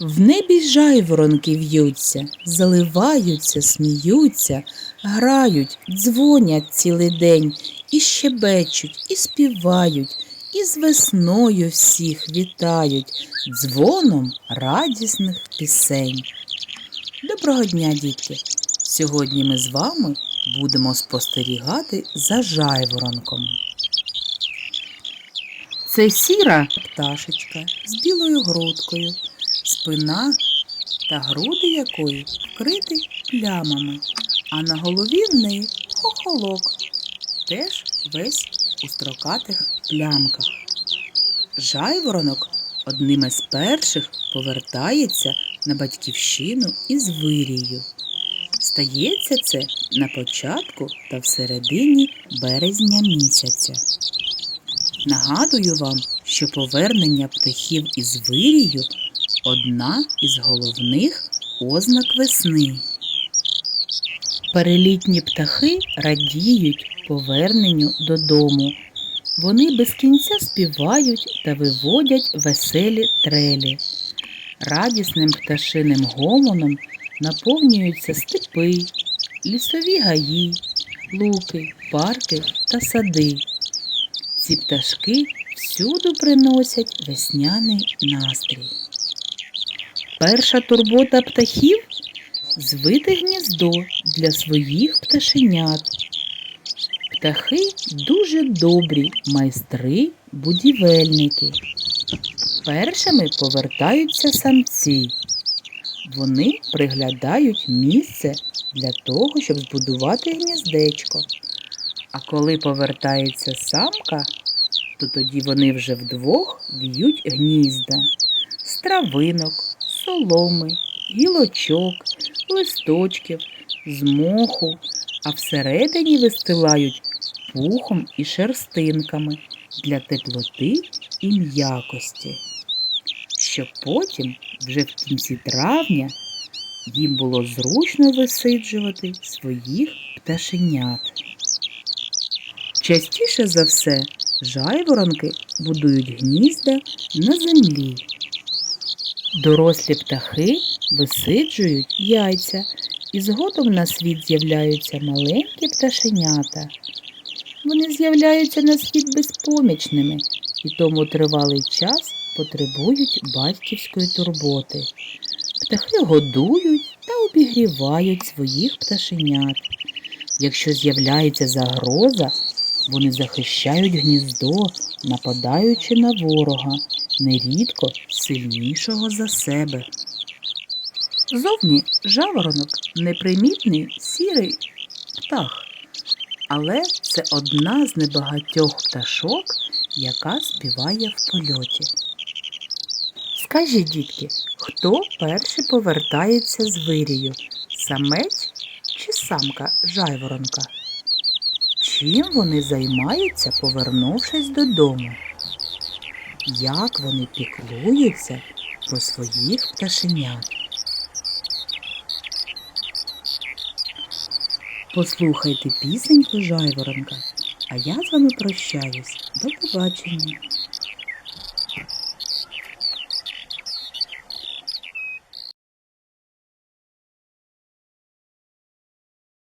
В небі жайворонки в'ються, заливаються, сміються, грають, дзвонять цілий день, і щебечуть, і співають, і з весною всіх вітають, дзвоном радісних пісень. Доброго дня, дітки! Сьогодні ми з вами будемо спостерігати за жайворонком. Це сіра пташечка з білою грудкою, спина та груди якої вкриті плямами, а на голові в неї хохолок, теж весь у строкатих плямках. Жайворонок одним із перших повертається на батьківщину із вирією. Стається це на початку та всередині березня місяця. Нагадую вам, що повернення птахів із вирію одна із головних ознак весни. Перелітні птахи радіють поверненню додому. Вони без кінця співають та виводять веселі трелі. Радісним пташиним гомоном наповнюються степи, лісові гаї, луки, парки та сади. Ці пташки всюду приносять весняний настрій. Перша турбота птахів звити гніздо для своїх пташенят. Птахи дуже добрі майстри, будівельники. Першими повертаються самці. Вони приглядають місце для того, щоб збудувати гніздечко. А коли повертається самка, то тоді вони вже вдвох в'ють гнізда з травинок, соломи, гілочок, листочків, з моху, а всередині вистилають пухом і шерстинками для теплоти і м'якості, щоб потім, вже в кінці травня, їм було зручно висиджувати своїх пташенят. Частіше за все жайворонки будують гнізда на землі. Дорослі птахи висиджують яйця і згодом на світ з'являються маленькі пташенята. Вони з'являються на світ безпомічними і тому тривалий час потребують батьківської турботи. Птахи годують та обігрівають своїх пташенят. Якщо з'являється загроза, вони захищають гніздо, нападаючи на ворога, нерідко сильнішого за себе. Зовні жаворонок непримітний сірий птах, але це одна з небагатьох пташок, яка співає в польоті. Скажіть, дітки, хто перший повертається з вирію? Самець чи самка жайворонка? Чим вони займаються, повернувшись додому? Як вони піклуються про своїх пташенят? Послухайте пісеньку жайворонка, а я з вами прощаюсь. До побачення.